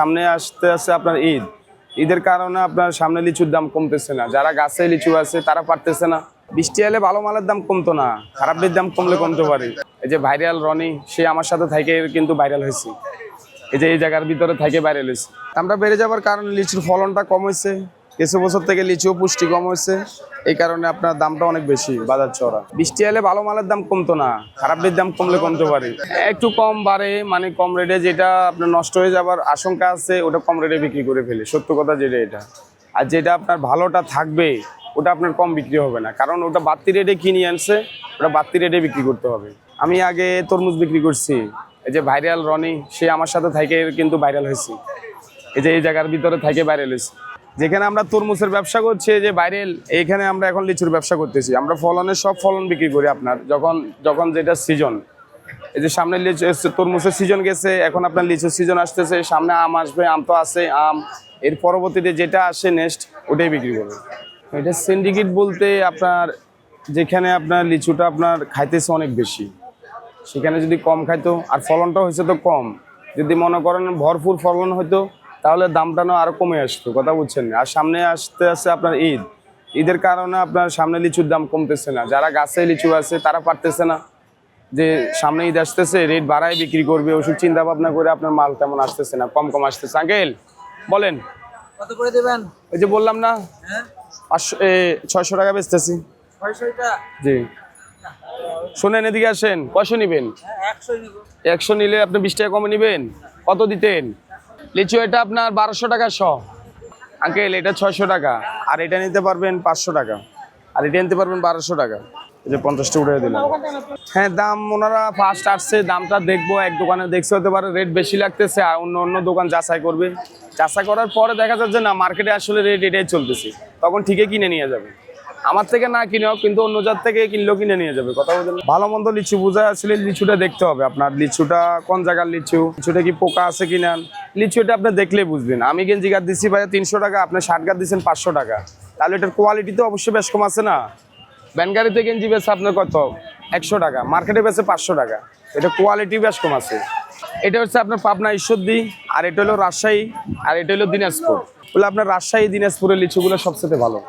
সামনে আসতে আছে আপনার ঈদ। ঈদের কারণে আপনার সামনে লিচুর দাম কমতেছে না। যারা গাছে লিচু আছে, তারা পারতেছে না। বৃষ্টি এলে ভালো মালের দাম কমতো না। খারাপের দাম কমলে কমতে পারে। এই যে ভাইরাল রনি, সে আমার সাথে থাকে কিন্তু ভাইরাল হয়েছে। এই যে এই জায়গার ভিতরে থাকে ভাইরাল হয়েছে। দামটা বেড়ে যাওয়ার কারণে লিচুর ফলনটা কম হয়েছে। কিছু বছর থেকে লিচুও পুষ্টি কম হয়েছে। এই কারণে আপনার দামটা অনেক বেশি বাজার চড়া বৃষ্টি এলে ভালো মালের দাম কমতো না খারাপের দাম কমলে কমতে পারে। একটু কম বাড়ে মানে কম রেটে যেটা আপনার নষ্ট হয়ে যাবার আশঙ্কা আছে, ওটা কম রেটে বিক্রি করে ফেলে। সত্য কথা যেটা এটা। আর যেটা আপনার ভালোটা থাকবে, ওটা আপনার কম বিক্রি হবে না। কারণ ওটা বাড়তি রেটে কিনে আনছে, ওটা বাড়তি রেটে বিক্রি করতে হবে। আমি আগে তরমুজ বিক্রি করছি। এই যে ভাইরাল রনি, সে আমার সাথে থাকে কিন্তু ভাইরাল হয়েছে। এই যে এই জায়গার ভিতরে থাকে ভাইরাল হয়েছে। যেখানে আমরা তরমুজের ব্যবসা করছি যে বাইরে এইখানে আমরা এখন লিচুর ব্যবসা করতেছি। আমরা ফলনের সব ফলন বিক্রি করি আপনার। যখন যখন যেটা সিজন এই যে সামনে লিচু তরমুজের সিজন গেছে, এখন আপনার লিচুর সিজন আসতেছে, সামনে আম আসবে, আম তো আছে, আম। এর পরবর্তীতে যেটা আসে নেক্সট ওটাই বিক্রি করবে। এটা সিন্ডিকেট বলতে আপনার, যেখানে আপনার লিচুটা আপনার খাইতেছে অনেক বেশি। সেখানে যদি কম খাইতো, আর ফলনটা হয়েছে তো কম। যদি মনে করেন ভরপুর ফলন হতো তাহলে দামটা না আরও কমে আসতো কথা বুঝছেন আর সামনে আসতে আসতে আপনার ঈদ। ঈদের কারণে আপনার সামনে লিচুর দাম কমতেছে না। যারা গাছে লিচু আছে তারা পারতেছে না যে সামনে ঈদ আসতেছে রেট বাড়ায় বিক্রি করবে ওষুধ চিন্তা ভাবনা করে আপনার মাল তেমন আসতেছে না কম কম আসতেছে। আঙ্কেল বলেন। কত করে দেবেন? ওই যে বললাম না হ্যাঁ? পাঁচশো ছয়শো টাকা বেচতেছি। জি। শোনেন এদিকে আসেন। কয়শো নিবেন? হ্যাঁ একশো নিলে আপনি বিশ টাকা কমে নেবেন। কত দিতেন? লিচু এটা আপনার বারোশো টাকা শ। আঙ্কেল, এটা ছয়শো টাকা। আর এটা নিতে পারবেন পাঁচশো টাকা। আর এটা নিতে পারবেন বারোশো টাকা। এই যে পঞ্চাশটা উঠে দিলাম। হ্যাঁ দাম ওনারা ফার্স্ট আসছে, দামটা দেখব, এক দোকানে দেখছে হতে পারে রেট বেশি লাগতেছে, আর অন্য অন্য দোকান যাচাই করবে। যাচাই করার পরে দেখা যাচ্ছে না মার্কেটে আসলে রেট এটাই চলতেছে। তখন ঠিকই কিনে নিয়ে যাবে। আমার থেকে না কিনেও কিন্তু অন্য জাত থেকে কিনলেও কিনে নিয়ে যাবে, কথা বলছেন ভালো মন্দ লিচু বোঝা আসলে লিচুটা দেখতে হবে আপনার, লিচুটা কোন জায়গার লিচু, লিচুটা কি পোকা আছে কিনা। লিচুটা আপনি দেখলে বুঝবেন। আমি গেঞ্জি গাছ দিচ্ছি ভাই তিনশো টাকা, আপনি ষাট গাছ দিচ্ছেন পাঁচশো টাকা। তাহলে এটার কোয়ালিটি তো অবশ্যই বেশ কম আছে না? ব্যানগাড়িতে গেঞ্জি বেছে আপনার কত? একশো টাকা। মার্কেটে বেছে পাঁচশো টাকা। এটা কোয়ালিটি বেশ কম আছে। এটা হচ্ছে আপনার পাবনা ঈশ্বরদী, আর এটা হলো রাজশাহী, আর এটা হলো দিনাজপুর। বলে আপনার রাজশাহী, দিনাজপুরের লিচুগুলো সবচেয়ে ভালো।